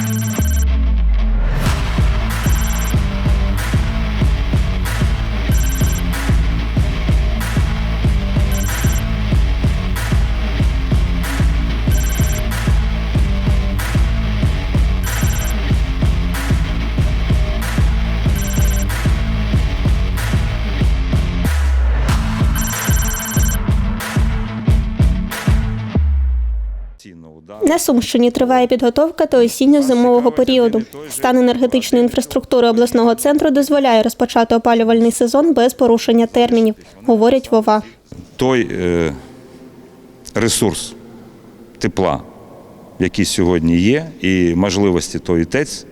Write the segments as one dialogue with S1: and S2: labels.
S1: Thank you. На Сумщині триває підготовка до осінньо-зимового періоду. Стан енергетичної інфраструктури обласного центру дозволяє розпочати опалювальний сезон без порушення термінів, говорять Вова.
S2: той е, ресурс тепла, який сьогодні є, і можливості той ТЕЦ,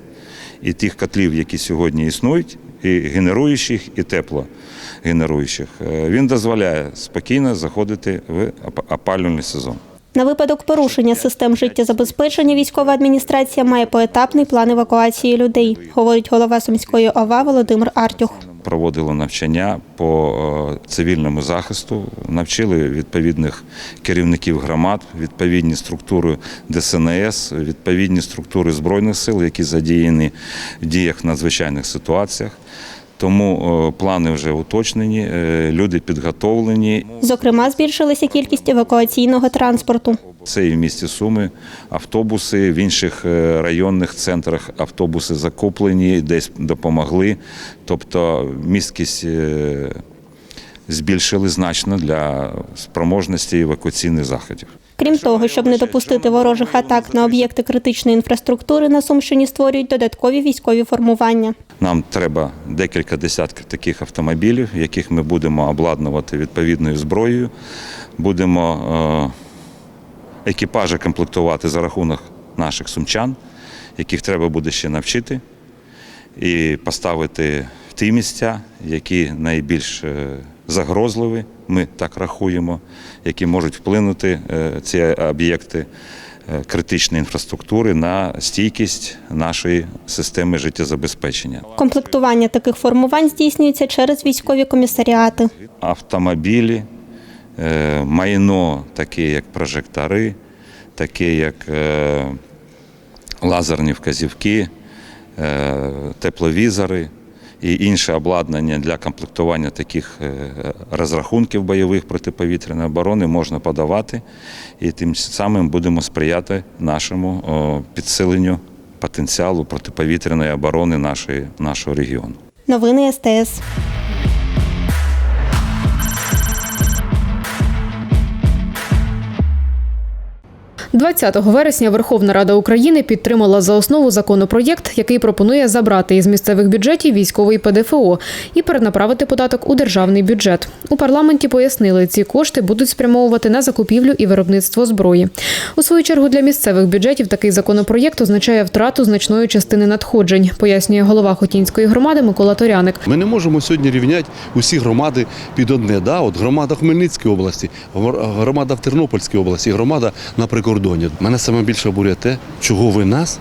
S2: і тих котлів, які сьогодні існують, і генеруючих, і теплогенеруючих, е, він дозволяє спокійно заходити в опалювальний сезон.
S1: На випадок порушення систем життєзабезпечення військова адміністрація має поетапний план евакуації людей, говорить голова Сумської ОВА Володимир Артюх.
S2: Проводили навчання по е, цивільному захисту, навчили відповідних керівників громад, відповідні структури ДСНС, відповідні структури збройних сил, які задіяні в діях в надзвичайних ситуаціях. Тому е, плани вже уточнені, е, люди підготовлені.
S1: Зокрема, збільшилася кількість евакуаційного транспорту.
S2: Це і в місті Суми автобуси, в інших е, районних центрах автобуси закуплені, десь допомогли. Тобто місткість збільшили значно для спроможності евакуаційних заходів.
S1: Крім того, щоб не допустити ворожих атак на об'єкти критичної інфраструктури, на Сумщині створюють додаткові військові формування.
S2: Нам треба декілька десятків таких автомобілів, яких ми будемо обладнувати відповідною зброєю. Будемо е, екіпажі комплектувати за рахунок наших сумчан, яких треба буде ще навчити, і поставити в ті місця, які найбільш е, загрозливі, ми так рахуємо, які можуть вплинути е, ці об'єкти е, критичної інфраструктури на стійкість нашої системи життєзабезпечення.
S1: Комплектування таких формувань здійснюється через військові комісаріати.
S2: Автомобілі, е, майно, таке як прожектори, таке як лазерні вказівки, тепловізори і інше обладнання для комплектування таких е, розрахунків бойових протиповітряної оборони можна подавати, і тим самим будемо сприяти нашому підсиленню потенціалу протиповітряної оборони нашої, нашого регіону.
S1: Новини СТС.
S3: – 20 вересня Верховна Рада України підтримала за основу законопроєкт, який пропонує забрати із місцевих бюджетів військовий ПДФО і перенаправити податок у державний бюджет. У парламенті пояснили, ці кошти будуть спрямовувати на закупівлю і виробництво зброї. У свою чергу для місцевих бюджетів такий законопроєкт означає втрату значної частини надходжень, пояснює голова Хотінської громади Микола Торяник.
S4: Ми не можемо сьогодні рівняти усі громади під одне. Да? От громада в Хмельницькій області, громада в Тернопільській області, громада на прикордоні. Мене саме більше обурює те, чого ви нас,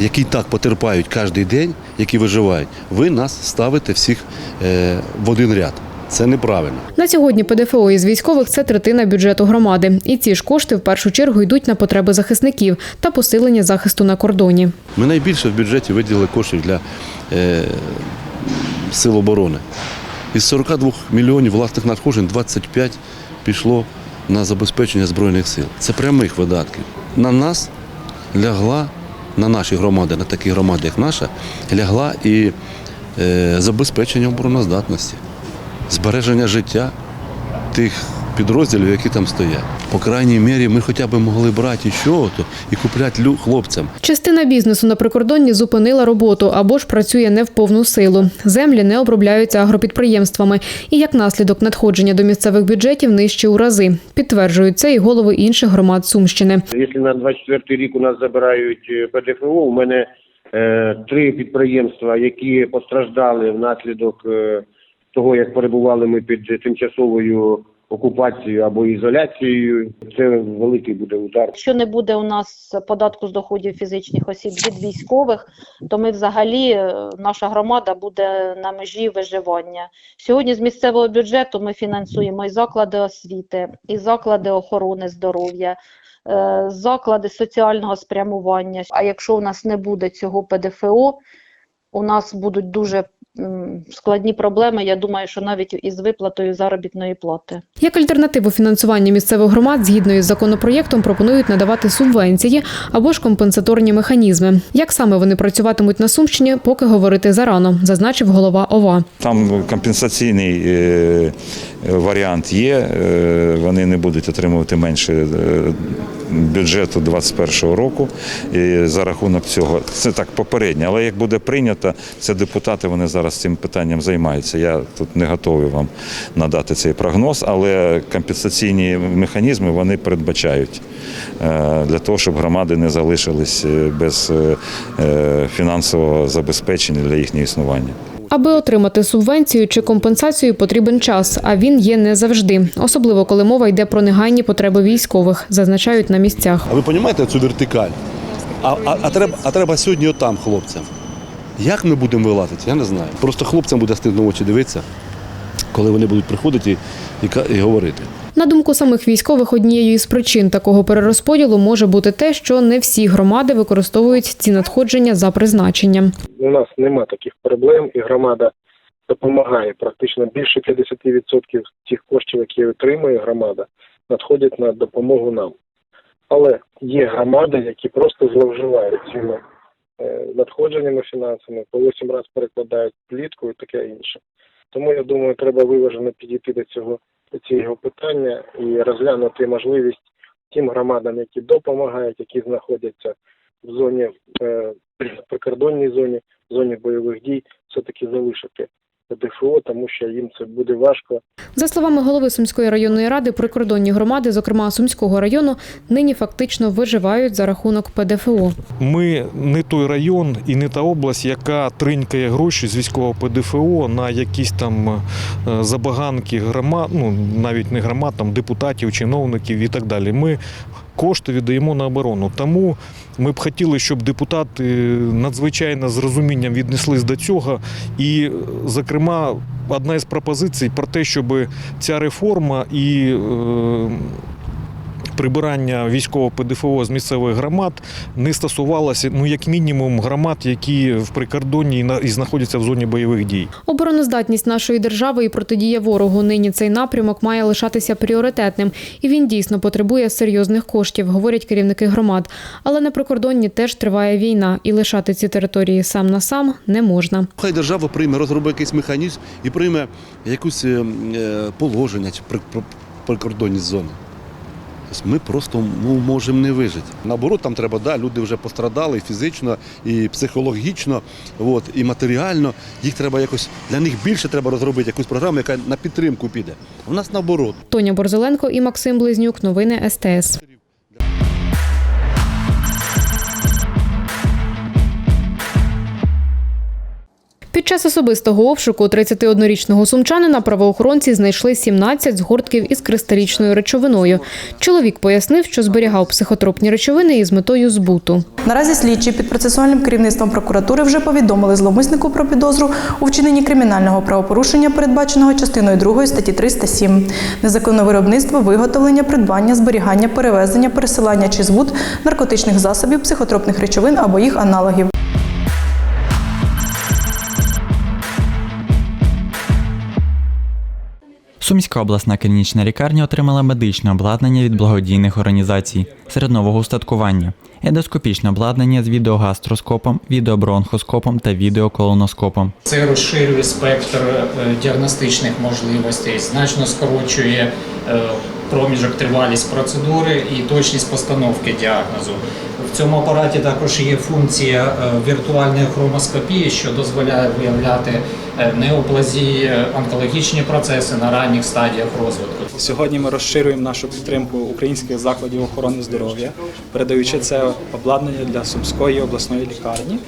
S4: які так потерпають кожен день, які виживають, ви нас ставите всіх е, в один ряд. Це неправильно.
S3: На сьогодні ПДФО із військових це третина бюджету громади. І ці ж кошти в першу чергу йдуть на потреби захисників та посилення захисту на кордоні.
S4: Ми найбільше в бюджеті виділили коштів для е, сил оборони. Із 42 мільйонів власних надходжень 25 пішло на забезпечення Збройних сил. Це прямих видатків. На нас лягла, на наші громади, на такі громади, як наша, лягла і е, забезпечення обороноздатності, збереження життя тих підрозділів, які там стоять. По крайній мірі, ми хоча б могли брати чого-то і купляти лю- хлопцям.
S3: Частина бізнесу на прикордонні зупинила роботу або ж працює не в повну силу. Землі не обробляються агропідприємствами. І як наслідок надходження до місцевих бюджетів нижче у рази. Підтверджують це і голови інших громад Сумщини.
S5: Якщо на 24 рік у нас забирають е, ПДФО, у мене е, три підприємства, які постраждали внаслідок е, того, як перебували ми під тимчасовою окупацією або ізоляцією. Це великий буде удар.
S6: Якщо не буде у нас податку з доходів фізичних осіб від військових, то ми взагалі е, наша громада буде на межі виживання. Сьогодні з місцевого бюджету ми фінансуємо і заклади освіти, і заклади охорони здоров'я, е, заклади соціального спрямування. А якщо у нас не буде цього ПДФО, у нас будуть дуже складні проблеми. Я думаю, що навіть із виплатою заробітної плати.
S3: Як альтернативу фінансування місцевих громад згідно із законопроєктом пропонують надавати субвенції або ж компенсаторні механізми. Як саме вони працюватимуть на Сумщині, поки говорити зарано, зазначив голова ОВА.
S2: Там компенсаційний е, варіант є. е, Вони не будуть отримувати менше е, бюджету 2021 року. І за рахунок цього це так попередньо. Але як буде прийнято, це депутати вони зараз цим питанням займаються. Я тут не готовий вам надати цей прогноз, але компенсаційні механізми вони передбачають е, для того, щоб громади не залишились без фінансового забезпечення для їхнього існування.
S3: Аби отримати субвенцію чи компенсацію, потрібен час, а він є не завжди, особливо коли мова йде про негайні потреби військових, зазначають на місцях.
S4: А ви розумієте цю вертикаль? А, а, а, треба, а треба сьогодні отам хлопцям. Як ми будемо вилазити, я не знаю. Просто хлопцям буде стидно очі дивитися, коли вони будуть приходити і, і, говорити.
S3: На думку самих військових, однією із причин такого перерозподілу може бути те, що не всі громади використовують ці надходження за призначенням.
S7: у нас нема таких проблем, і громада допомагає. Практично більше 50% тих коштів, які отримує громада, надходять на допомогу нам. Але є громади, які просто зловживають цими е, надходженнями фінансами, по 8 разів перекладають плітку і таке інше. Тому я думаю, треба виважено підійти до цього цього питання і розглянути можливість тим громадам, які допомагають, які знаходяться в зоні в прикордонній зоні, в зоні бойових дій, все-таки залишити ПДФО, тому що їм це буде важко
S3: За словами голови Сумської районної ради, прикордонні громади, зокрема Сумського району, нині фактично виживають за рахунок ПДФО.
S8: Ми не той район і не та область, яка тринькає гроші з військового ПДФО на якісь там е, забаганки громад, ну навіть не громад, там депутатів, чиновників і так далі. Ми кошти віддаємо на оборону. Тому ми б хотіли, щоб депутати надзвичайно з розумінням віднеслись до цього. І, е, зокрема, одна із пропозицій про те, щоб ця реформа і е, прибирання військового ПДФО з місцевих громад не стосувалося, ну як мінімум, громад, які в прикордонні і на- і знаходяться в зоні бойових дій.
S3: Обороноздатність нашої держави і протидія ворогу нині цей напрямок має лишатися пріоритетним, і він дійсно потребує серйозних коштів, говорять керівники громад. Але на прикордонні теж триває війна, і лишати ці території сам на сам не можна.
S4: Хай держава прийме, розробить якийсь механізм і прийме якусь е, е, положення прикордонні зони. Тобто Ми просто ну, можемо не вижити. Наоборот, там треба, да, люди вже пострадали і фізично, і психологічно, от, і матеріально. Їх треба якось, для них більше треба розробити якусь програму, яка на підтримку піде. У нас наоборот.
S3: Тоня Борзеленко і Максим Близнюк. Новини СТС. Час особистого обшуку 31-річного сумчанина правоохоронці знайшли 17 згортків із кристалічною речовиною. Чоловік пояснив, що зберігав психотропні речовини із метою збуту.
S9: Наразі слідчі під процесуальним керівництвом прокуратури вже повідомили зловмиснику про підозру у вчиненні кримінального правопорушення, передбаченого частиною 2 статті 307. Незаконне виробництво, виготовлення, придбання, зберігання, перевезення, пересилання чи збут наркотичних засобів, психотропних речовин або їх аналогів.
S10: Сумська обласна клінічна лікарня отримала медичне обладнання від благодійних організацій серед нового устаткування, ендоскопічне обладнання з відеогастроскопом, відеобронхоскопом та відеоколоноскопом.
S11: Це розширює спектр е, діагностичних можливостей, значно скорочує е, проміжок тривалість процедури і точність постановки діагнозу. В цьому апараті також є функція е, віртуальної хромоскопії, що дозволяє виявляти неоплазії, е, онкологічні процеси на ранніх стадіях розвитку.
S12: Сьогодні ми розширюємо нашу підтримку українських закладів охорони здоров'я, передаючи це обладнання для Сумської обласної лікарні.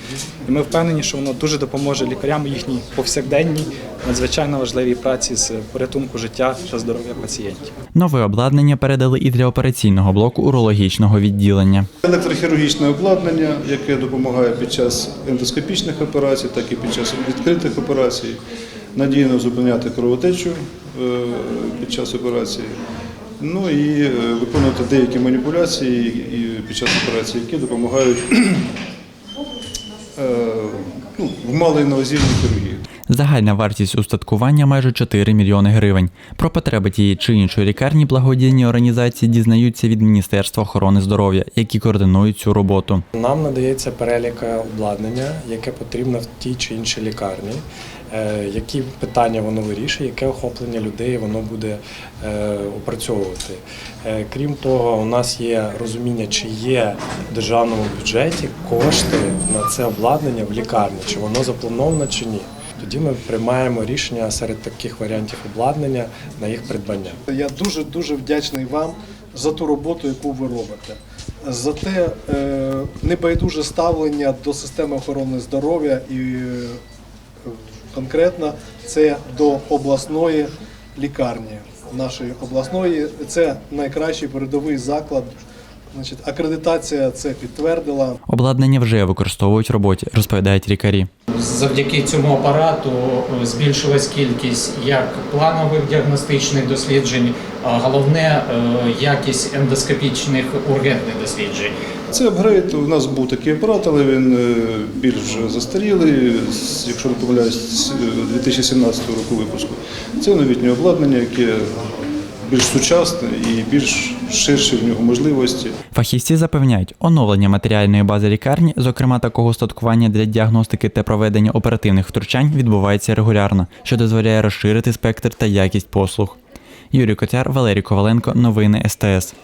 S12: І ми впевнені, що воно дуже допоможе лікарям у їхній повсякденній, надзвичайно важливій праці з порятунку життя та здоров'я пацієнтів.
S10: Нове обладнання передали і для операційного блоку урологічного відділення.
S13: Електрохірургічне обладнання, яке допомагає під час ендоскопічних операцій, так і під час відкритих операцій, надійно зупиняти кровотечу е, під час операції. Ну і е, виконувати деякі маніпуляції під час операції, які допомагають е, ну, в малоінвазивній хірургії.
S10: Загальна вартість устаткування майже 4 мільйони гривень. Про потреби тієї чи іншої лікарні благодійні організації дізнаються від Міністерства охорони здоров'я, які координують цю роботу.
S14: Нам надається перелік обладнання, яке потрібно в тій чи іншій лікарні, е, які питання воно вирішує, яке охоплення людей воно буде е, опрацьовувати. Е, Крім того, у нас є розуміння, чи є в державному бюджеті кошти на це обладнання в лікарні, чи воно заплановано чи ні. Тоді ми приймаємо рішення серед таких варіантів обладнання на їх придбання.
S7: Я дуже дуже вдячний вам за ту роботу, яку ви робите, за те е, небайдуже ставлення до системи охорони здоров'я і е, конкретно це до обласної лікарні нашої обласної. Це найкращий передовий заклад. Значить, акредитація це підтвердила.
S10: Обладнання вже використовують в роботі, розповідають лікарі.
S11: Завдяки цьому апарату е, збільшилась кількість як планових діагностичних досліджень, а головне е, якість ендоскопічних ургентних досліджень.
S13: Це апгрейд. У нас був такий апарат, але він е, більш застарілий, якщо не помиляюсь, з, е, 2017 року випуску. Це новітнє обладнання, яке більш сучасний і більш ширші в нього можливості.
S10: Фахівці запевняють, оновлення матеріальної бази лікарні, зокрема такого устаткування для діагностики та проведення оперативних втручань, відбувається регулярно, що дозволяє розширити спектр та якість послуг. Юрій Котяр, Валерій Коваленко, новини СТС.